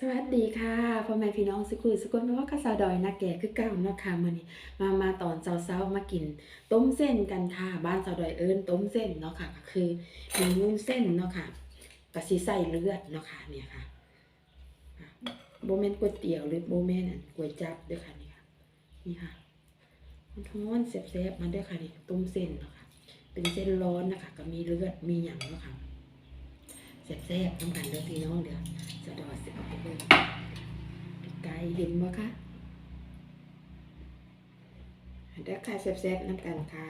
สวัสดีค่ะพ่อแม่พี่น้องสกุลสกุลแม่ว่ากระสาดอยนักแก่คือเก่าเนาะค่ะมื้อนี้มามาตอนเช้าๆมากิน ต้มเส้นกันค่ะ บ้านสาดอยเอิ้นต้มเส้นเนาะค่ะก็คือมีวุ้นเส้นเนาะค่ะกะสิใส่เลือดเนาะค่ะเนี่ยค่ะอะบ่แม่นก๋วยเตี๋ยวหรือโบ่แม่นอันก๋วยจับเด้อค่ะนี่ค่ะนี่ค่ะมันท้อนแซ่บๆมาเด้อค่ะนี่ต้มเส้นเนาะค่ะเป็นเส้นร้อนนะคะก็มีเลือดมีหยังเนาะค่ะ แซ่บๆน้ำกันเด้อพี่น้องเด้อจะดอดสิเอาไปเบิ่งไก่เห็นบ่คะเด้อค่ะแซ่บๆน้ำกันค่ะ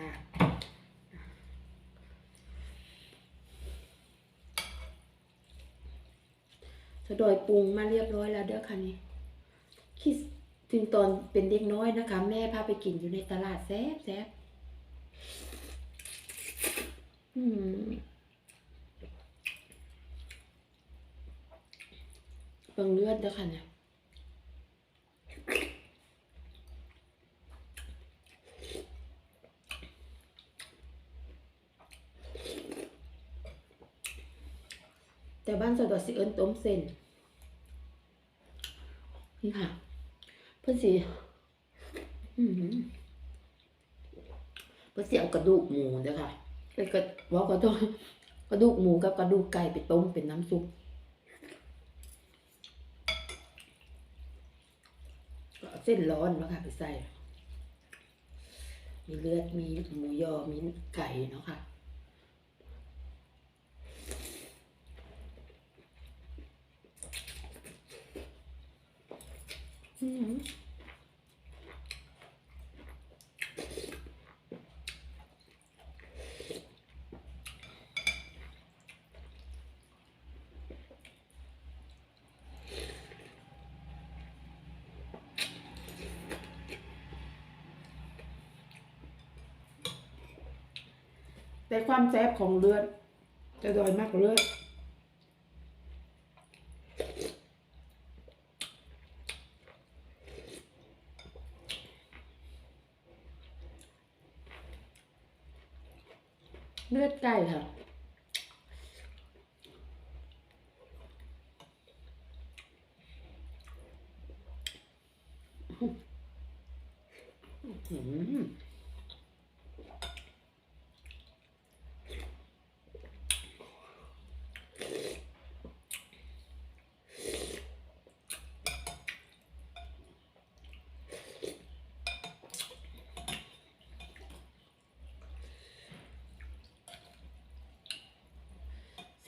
จะดอยปรุงมาเรียบร้อยแล้วเด้อค่ะนี่คิดถึงตอนเป็นเด็กน้อยนะคะ แม่พาไปกินอยู่ในตลาดแซ่บแซ่บอืม เบิ่งเลือดเด้อค่ะเนี่ยแต่บ้านสะดอดสิเอิ้นต้มเส้นนี่ค่ะ เพื่อนสิอือหือเพื่อนสิเอากระดูกหมูเด้ค่ะไปกระว่ากระดูกกระดูกหมูกับกระดูกไก่ไปต้มเป็นน้ำซุป ก็ เส้นร้อนเนาะค่ะไปใส่ มีเลือด มีหมูยอ มีไก่เนาะค่ะ อืม แต่ความแซ่บของเลือด จะดอยมากกว่าเลือดเลือดไก่ค่ะ อืม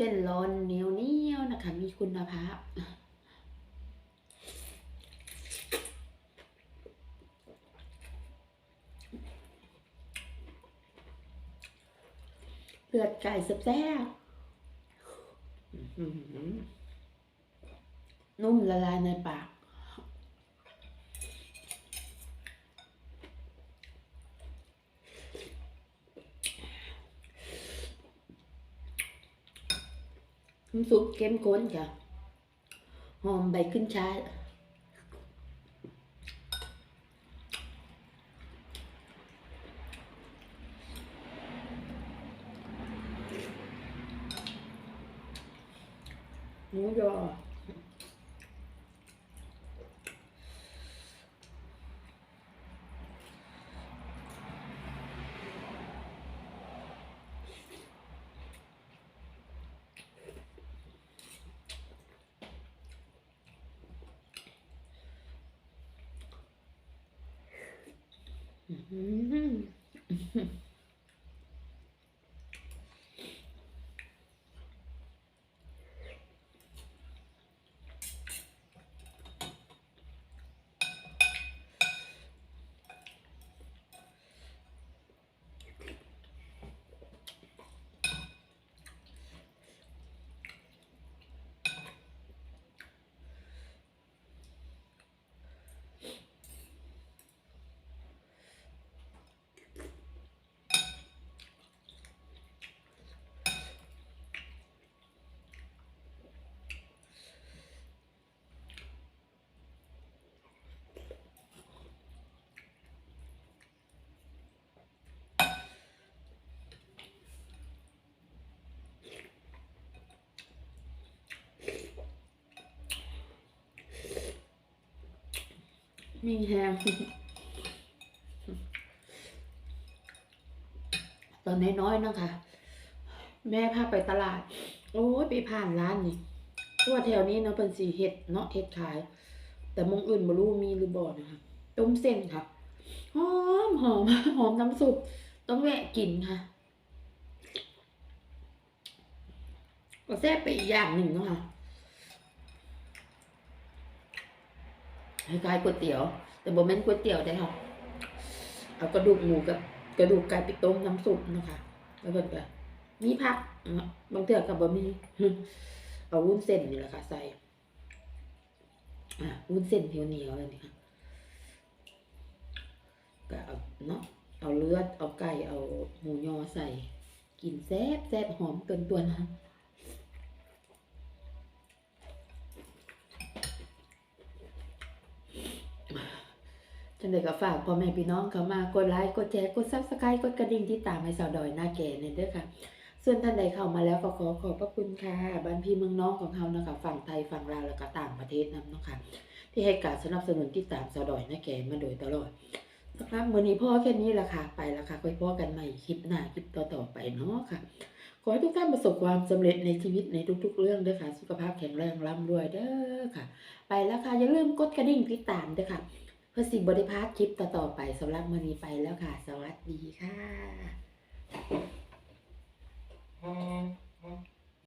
เส้นร้อนเหนียวเนียวๆนะคะ มีคุณภาพเลือดไก่แซ่บนุ่มละลายในปาก น้ำซุปเข้มข้นจ้ะหอมใบขึ้นช่ายหมูยอ อื้ มีแฮงตอนน้อยๆนะคะ แม่พาไปตลาด โอ้ยไปผ่านร้านนี่ทั่วแถวนี้เนาะเป็นสีเห็ดเนาะเห็ดขาย แต่มงอื่นบ่รู้มีหรือบ่นะคะต้มเส้นค่ะหอมหอมหอมน้ำซุปต้องแวะกินค่ะก็แซ่บไปอีกอย่างหนึ่งเนาะค่ะ คล้ายๆก๋วยเตี๋ยว แต่บ่แม่นก๋วยเตี๋ยวได้ค่ะเอากระดูกหมูกับกระดูกไก่ไปต้มน้ำซุปนะคะ แล้วเพิ่นก็มีผักบางเทื่อก็บ่มีเอาวุ้นเส้นนี่แหละค่ะ ใส่อะวุ้นเส้นเหนียวๆเลยนี่ค่ะก็เอาเนาะเอาเลือด เอาไก่ เอาหมูยอใส่ กินแซ่บแซ่บหอมเกินตัวนะ จังไดก็ฝากพ่อแม่พี่น้องเข้ามากดไลค์กดแชร์กด Subscribe กดกระดิ่งที่ตามให้สาวดอยหน้าแก่เนี่ยเด้อค่ะ ส่วนท่านใดเข้ามาแล้วก็ขอขอบพระคุณค่ะบ้านพี่เมืองน้องของเฮานะคะฝั่งไทยฝั่งลาวแล้วก็ต่างประเทศนํเนาะค่ะที่ให้การสนับสนุนติดตามสาวดอยหน้าแก่มาโดยตลอดนะครับมื้อนี้พ่อแค่นี้ละค่ะไปแล้วค่ะค่อยพ่อกันใหม่คลิปหน้าคลิปต่อๆไปเนาะค่ะขอให้ทุกท่านประสบความสำเร็จในชีวิตในทุก ๆ เรื่องเด้อค่ะ สุขภาพแข็งแรงร่ำรวยเด้อค่ะ ไปแล้วค่ะอย่าลืมกดกระดิ่งติดตามด้อค่ะ พื่อสิบริพาสคลิปต่อๆไปสำหรับมันนี้ไปแล้วค่ะ สวัสดีค่ะ Mm-hmm.